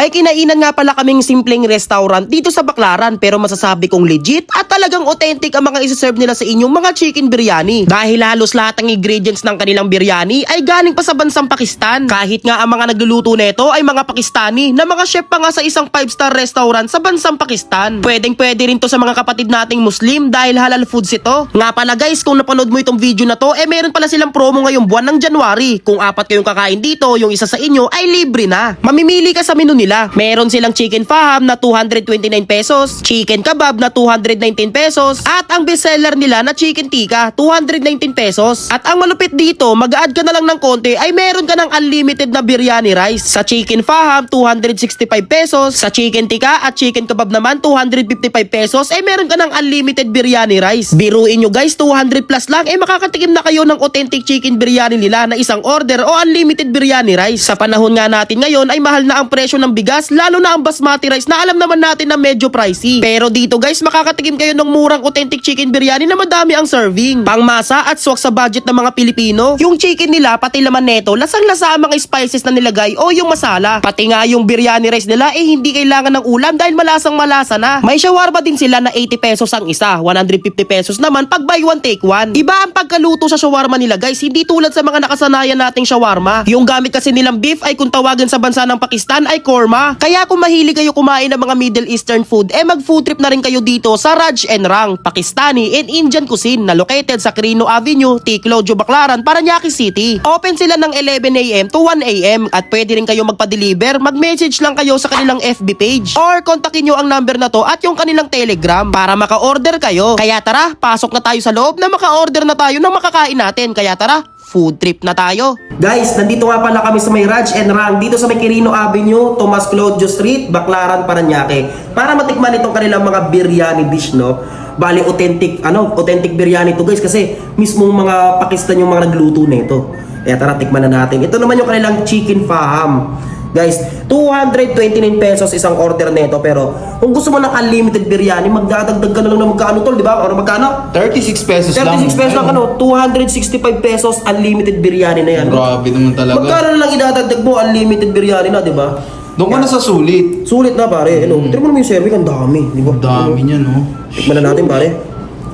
May kinainan nga pala kaming simpleng restaurant dito sa Baklaran pero masasabi kong legit at talagang authentic ang mga isa-serve nila sa inyong mga chicken biryani. Dahil halos lahat ng ingredients ng kanilang biryani ay galing pa sa bansang Pakistan. Kahit nga ang mga nagluluto nito ay mga Pakistani na mga chef pa nga sa isang 5-star restaurant sa bansang Pakistan. Pwedeng pwede rin to sa mga kapatid nating Muslim dahil halal foods ito. Nga pala guys, kung napanood mo itong video na to, eh meron pala silang promo ngayong buwan ng January. Kung apat kayong kakain dito, yung isa sa inyo ay libre na. Mamimili ka sa menu nila. Meron silang chicken faham na 229 pesos, chicken kebab na 219 pesos, at ang bestseller nila na chicken tikka, 219 pesos. At ang malupit dito, mag-add ka na lang ng konti ay meron ka ng unlimited na biryani rice. Sa chicken faham, 265 pesos. Sa chicken tikka at chicken kebab naman, 255 pesos. Eh meron ka ng unlimited biryani rice. Biruin nyo guys, 200 plus lang. Eh makakatikim na kayo ng authentic chicken biryani nila na isang order o unlimited biryani rice. Sa panahon nga natin ngayon ay mahal na ang presyo ng bigas, lalo na ang basmati rice na alam naman natin na medyo pricey. Pero dito guys, makakatikim kayo ng murang authentic chicken biryani na madami ang serving. Pangmasa at swak sa budget ng mga Pilipino. Yung chicken nila, pati laman neto, lasang-lasa ang mga spices na nilagay o yung masala. Pati nga yung biryani rice nila eh hindi kailangan ng ulam dahil malasang malasa na. May shawarma din sila na 80 pesos ang isa, 150 pesos naman pag buy one take one. Iba ang pagkaluto sa shawarma nila guys, hindi tulad sa mga nakasanayan nating shawarma. Yung gamit kasi nilang beef ay kung tawagan sa bansa ng Pakistan ay korma. Kaya kung mahilig kayo kumain ng mga Middle Eastern food, eh mag food trip na rin kayo dito sa Raj and Rang, Pakistani and Indian cuisine na located sa Quirino Avenue, Ticlojo, Baclaran, Paranaque City. Open sila ng 11am to 1am at pwede rin kayo magpa-deliver. Mag-message lang kayo sa kanilang FB page or kontakin nyo ang number na to at yung kanilang telegram para maka-order kayo. Kaya tara, pasok na tayo sa loob na maka-order na tayo ng makakain natin. Kaya tara, food trip na tayo. Guys, nandito nga pala kami sa may and Rang dito sa may Avenue, Tomas Claudio Street, Baclaran, Paranaque para matikman itong kanilang mga biryani dish, no? Bali, authentic, ano, authentic biryani to guys kasi mismong mga Pakistan yung mga nagluto nito. Kaya tara, tikman na natin. Ito naman yung kanilang chicken faham. Guys, 229 pesos isang order nito pero kung gusto mo ng unlimited biryani, magdadagdag ka na lang ng magkano tol, di ba? Or magkano? 36 pesos lang. 36 pesos lang ano, 265 pesos unlimited biryani na yan. Grabe naman talaga. Magkano na lang idadagdag mo unlimited biryani na, di ba? Doon ka na sa sulit. Sulit na pare, ano? Tignan mo naman yung serving, ang dami, di ba? Ang dami niya, no? Tikman na natin pare.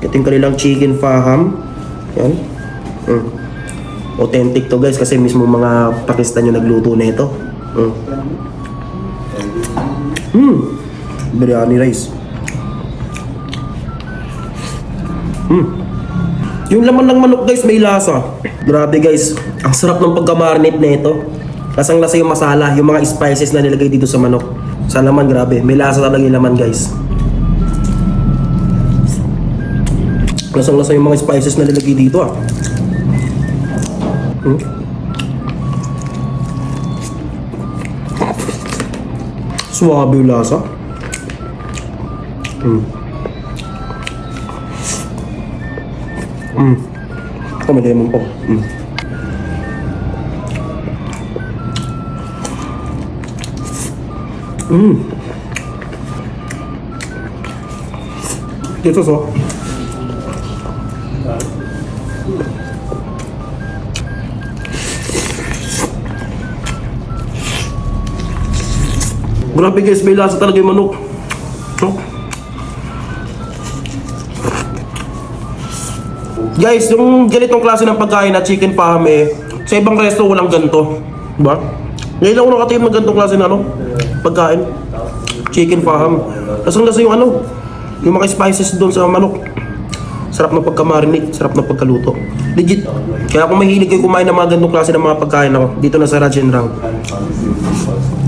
Yung kanilang chicken faham. Yan. Mm. Authentic to guys kasi mismo mga Pakistan yung nagluto na ito. Mm. Mm. Biryani rice. Mm. Yung laman ng manok guys may lasa. Grabe guys. Ang sarap ng pagka-marinate na ito. Lasang lasa yung masala, yung mga spices na nilagay dito sa manok. Sa laman grabe. May lasa talaga yung laman guys. Lasang lasa yung mga spices na nilagay dito ah. Hmm? Suwabe yung lasa. Hmm. Hmm. Ito may lemon po. Hmm. Hmm. Ito so. Grabe guys, may lasa talaga yung manok. Oh. Guys, yung ganitong klase ng pagkain na chicken parm eh, sa ibang resto walang ganito. Diba? Ngayon lang ako nakatingin ng ganitong klase na ano, pagkain. Chicken parm. Lasang lasa yung ano, yung mga spices doon sa manok. Sarap ng pagka-marinate, sarap ng pagkaluto. Legit. Kaya kung mahilig kayo kumain ng mga ganitong klase ng mga pagkain ako, dito na sa Rajen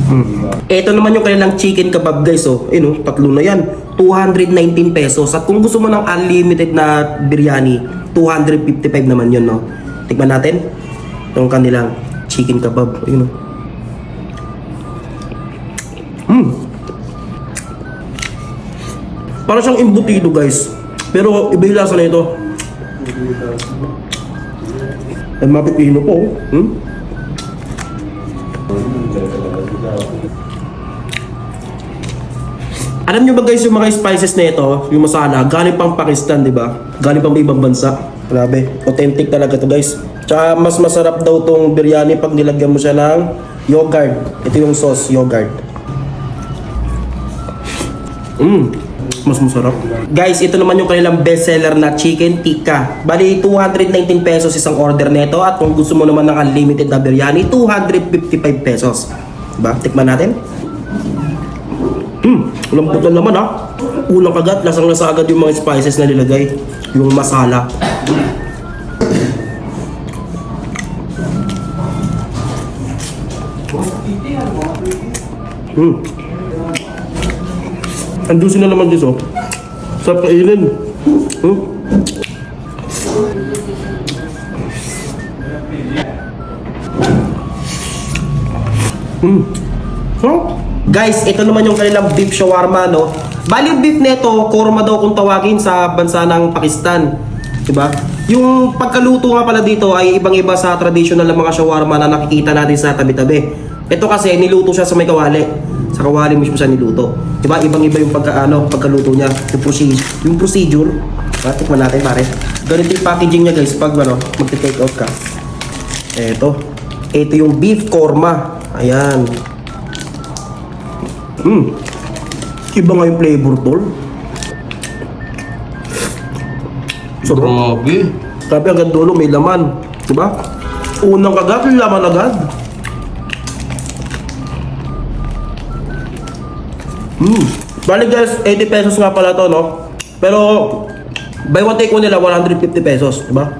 Rang. Ito naman yung kanilang chicken kebab guys oh. Yun oh, tatlo na yan. 219 pesos. At kung gusto mo ng unlimited na biryani, 255 naman yun no. Tikman natin. Yung kanilang chicken kebab. Yun oh. Hmm. Parang siyang embutido guys. Pero iba yung lasa na ito. Ay, mapipino po. oh. Hmm? Alam nyo ba guys yung mga spices na ito, yung masala, galing pang Pakistan, di ba? Galing pang ibang bansa. Grabe, authentic talaga to guys. Tsaka mas masarap daw tong biryani pag nilagyan mo siya ng yogurt. Ito yung sauce, yogurt. Mm, mas masarap. Guys, ito naman yung kanilang bestseller na chicken tikka. Bali, 219 pesos isang order nito at kung gusto mo naman ng unlimited na biryani, 255 pesos. Diba? Tikman natin. Hmm, lambot na naman ha. Unang kagat, lasang lasa agad yung mga spices na nilagay. Yung masala. Hmm. Juicy na naman dito. Sarap kainin. Hmm? Hmm. Huh? Guys, ito naman yung kanilang beef shawarma, no? Bali beef nito, korma daw kung tawagin sa bansa ng Pakistan. Diba? Yung pagkaluto nga pala dito ay ibang-iba sa traditional na mga shawarma na nakikita natin sa tabi-tabi. Ito kasi niluto siya sa may kawali. Sa kawali mismo siya niluto. Diba? Ibang-iba yung pagka, ano, pagkaluto niya. Yung procedure. Yung procedure. Diba? Tikman natin pare. Ganito yung packaging niya guys pag ano, magte-take out ka. Eto. Ito yung beef korma. Ayan. Hmm. Iba nga yung flavor tol. Sarap. Grabe. Grabe hanggang dulo may laman. Diba? Unang kagat, laman agad. Hmm. Bali guys, 80 pesos nga pala to, no? Pero, buy one take one nila, 150 pesos. Diba?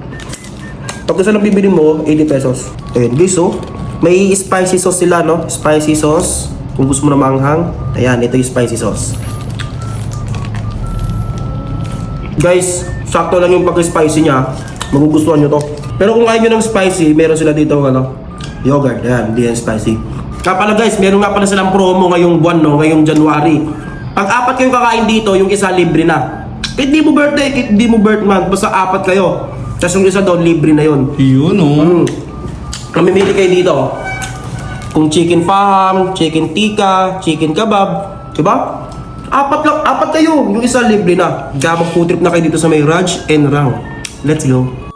Pag isa lang bibili mo, 80 pesos. Ayun guys, oh. May spicy sauce sila, no? Spicy sauce. Kung gusto mo na maanghang, ayan, ito yung spicy sauce. Guys, sakto lang yung pagka-spicy niya. Magugustuhan nyo to. Pero kung ayaw nyo ng spicy, meron sila dito ano, yogurt. Ayan, hindi yan spicy. Kaya pala guys, meron nga pala silang promo ngayong buwan, no? Ngayong January. Pag apat kayong kakain dito, yung isa libre na. Kahit di mo birthday, kahit di mo birth month, basta apat kayo. Tapos yung isa daw, libre na yon. Yun oh. Mm. Mamimili kayo dito. Kung chicken farm, chicken tikka, chicken kebab, di ba? Apat lang, apat kayo. Yung isa libre na. Kaya mag-food trip na kayo dito sa may Raj and Rang. Let's go.